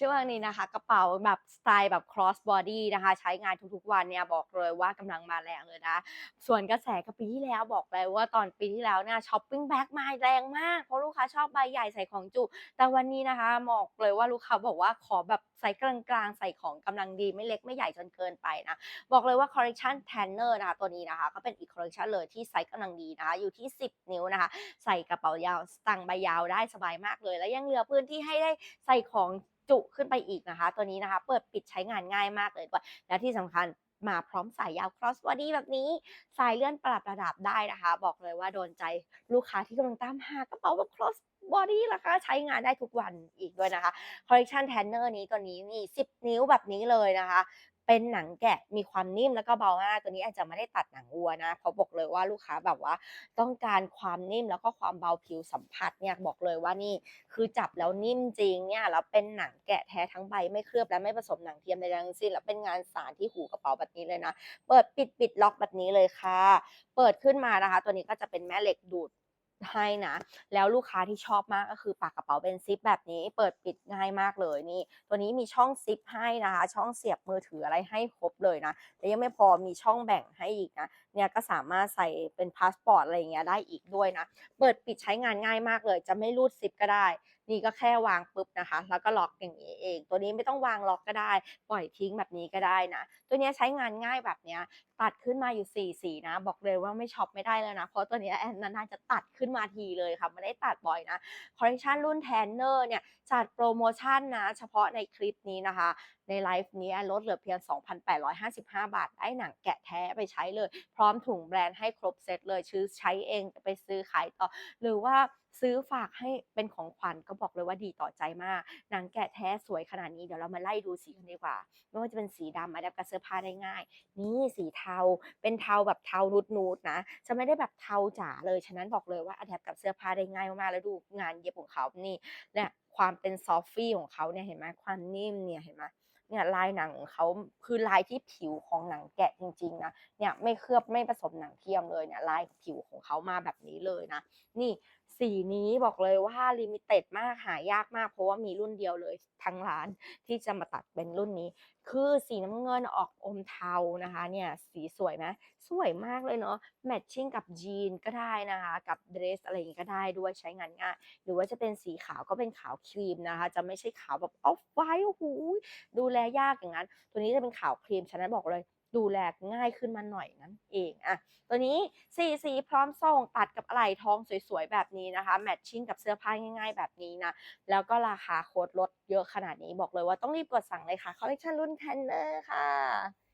ช่วงนี้นะคะ กระเป๋าแบบสไตล์แบบ cross body นะคะ ใช้งานทุกๆวันเนี่ยบอกเลยว่ากำลังมาแรงเลยนะ ส่วนกระแสกับปีที่แล้วบอกเลยว่าตอนปีที่แล้วเนี่ยช้อปปิ้งแบ็กมาแรงมาก เพราะลูกค้าชอบใบใหญ่ใส่ของจุ แต่วันนี้นะคะบอกเลยว่าลูกค้าบอกว่าขอแบบไซส์กลางๆ ใส่ของกำลังดีไม่เล็กไม่ใหญ่จนเกินไปนะ บอกเลยว่าคอลเลคชัน Tanner นะคะตัวนี้นะคะ ก็เป็นอีกคอลเลคชันเลยที่ไซส์กำลังดีนะคะอยู่ที่ 10 นิ้วนะคะ ใส่กระเป๋ายาวตังใบยาวได้สบายมากเลย แล้วยังเหลือพื้นที่ให้ได้ใส่ของ จุขึ้นไปอีกนะคะ ตัวนี้นะคะ เปิดปิดใช้งานง่ายมากเลยด้วยและที่สำคัญมาพร้อมสายยาว cross body แบบนี้ สายเลื่อนปรับระดับได้นะคะ บอกเลยว่าโดนใจลูกค้าที่กำลังตามหากระเป๋าแบบ cross body ราคะใช้งานได้ทุกวันอีกด้วยนะคะคอลเลคชันแทนเนอร์นี้ตัวนี้นี่10 นิ้วแบบนี้เลยนะคะ เป็นหนังแกะมีความนิ่มแล้วก็เบามากตัวนี้อาจจะไม่ได้ตัดหนังวัวนะเพราะบอกเลยว่าลูกค้าแบบว่า ต้องการความนิ่มแล้วก็ความเบาผิวสัมผัสเนี่ยบอกเลยว่านี่คือจับแล้วนิ่มจริงเนี่ยแล้วเป็นหนังแกะแท้ทั้งใบไม่เคลือบและไม่ผสมหนังเทียมใดทั้งสิ้นแล้วเป็นงานสารที่หูกระเป๋าแบบนี้เลยนะ เปิดปิดปิดล็อกแบบนี้เลยค่ะ เปิดขึ้นมานะคะ ตัวนี้ก็จะเป็นแม่เหล็กดูด ให้นะ แล้วลูกค้าที่ชอบมากก็คือปากกระเป๋าเป็นซิปแบบนี้เปิดปิดง่ายมากเลยนี่ ตัวนี้มีช่องซิปให้นะคะ ช่องเสียบมือถืออะไรให้ครบเลยนะแต่ยังไม่พอมีช่องแบ่งให้อีกนะเนี่ยก็สามารถใส่เป็นพาสปอร์ตอะไรอย่างเงี้ยได้อีกด้วยนะ เปิดปิดใช้งานง่ายมากเลย จะไม่รูดซิปก็ได้ นี่ก็แค่วางปุ๊บนะคะ แล้วก็ล็อกอย่างนี้เอง ตัวนี้ไม่ต้องวางล็อกก็ได้ ปล่อยทิ้งแบบนี้ก็ได้นะ ตัวนี้ใช้งานง่ายแบบเนี้ยตัดขึ้นมาอยู่4สีนะ บอกเลยว่าไม่ช็อปไม่ได้แล้วนะ เพราะตัวนี้แอนนานๆจะตัดขึ้นมาทีเลยค่ะไม่ได้ตัดบ่อยนะคอลเลคชันรุ่น Tanner เนี่ยจัดโปรโมชั่นนะ เฉพาะในคลิปนี้นะคะ ในไลฟ์นี้ลดเหลือเพียง 2,855 บาท ได้หนังแกะแท้ไปใช้เลย พร้อมถุงแบรนด์ให้ครบเซตเลยซื้อใช้เองไปซื้อขายต่อ หรือว่าซื้อฝากให้เป็นของขวัญก็บอกเลยว่าดีต่อใจมากหนังแกะแท้สวยขนาดนี้เดี๋ยวเรามาไล่ดูสีกันดีกว่า ไม่ว่าจะเป็นสีดำมาดับกับเสื้อผ้าได้ง่าย นี่สีเทาเป็นเทาแบบเทานูดๆนะ จะไม่ได้แบบเทาจ๋าเลย ฉะนั้นบอกเลยว่าอะแดปกับเสื้อผ้าได้ง่ายมากๆแล้วดูงานเย็บของเขานี่เนี่ยความเป็นซอฟฟี่ของเขาเนี่ยเห็นไหมความนิ่มเนี่ยเห็นไหมเนี่ยลายหนังของเขาคือลายที่ผิวของหนังแกะจริงๆนะเนี่ยไม่เคลือบไม่ผสมหนังเทียมเลยเนี่ยลายผิวของเขามาแบบนี้เลยนะ นี่ สีนี้บอกเลยว่าลิมิเต็ดมากหายากมาก เพราะว่ามีรุ่นเดียวเลยทั้งร้านที่จะมาตัดเป็นรุ่นนี้ คือสีน้ำเงินออกอมเทานะคะเนี่ยสีสวยไหมสวยมากเลยเนาะแมทชิ่งกับยีนก็ได้นะคะ กับเดรสอะไรอย่างงี้ก็ได้ด้วยใช้งานง่ายหรือว่าจะเป็นสีขาวก็เป็นขาวครีมนะคะ จะไม่ใช่ขาวแบบออฟไวท์โอ้โหดูแลยากอย่างนั้น ตัวนี้จะเป็นขาวครีมฉะนั้นบอกเลย ดูแลง่ายขึ้นมาหน่อยนั่นเองอะตัวนี้สีสีพร้อมส่งตัดกับอะไหล่ทองสวยๆ แบบนี้นะคะ แมทชิ่งกับเสื้อผ้าง่ายๆ แบบนี้นะ แล้วก็ราคาโคตรลดเยอะขนาดนี้บอกเลยว่าต้องรีบกดสั่งเลยค่ะคอลเลคชันรุ่นแคนเนอร์ค่ะ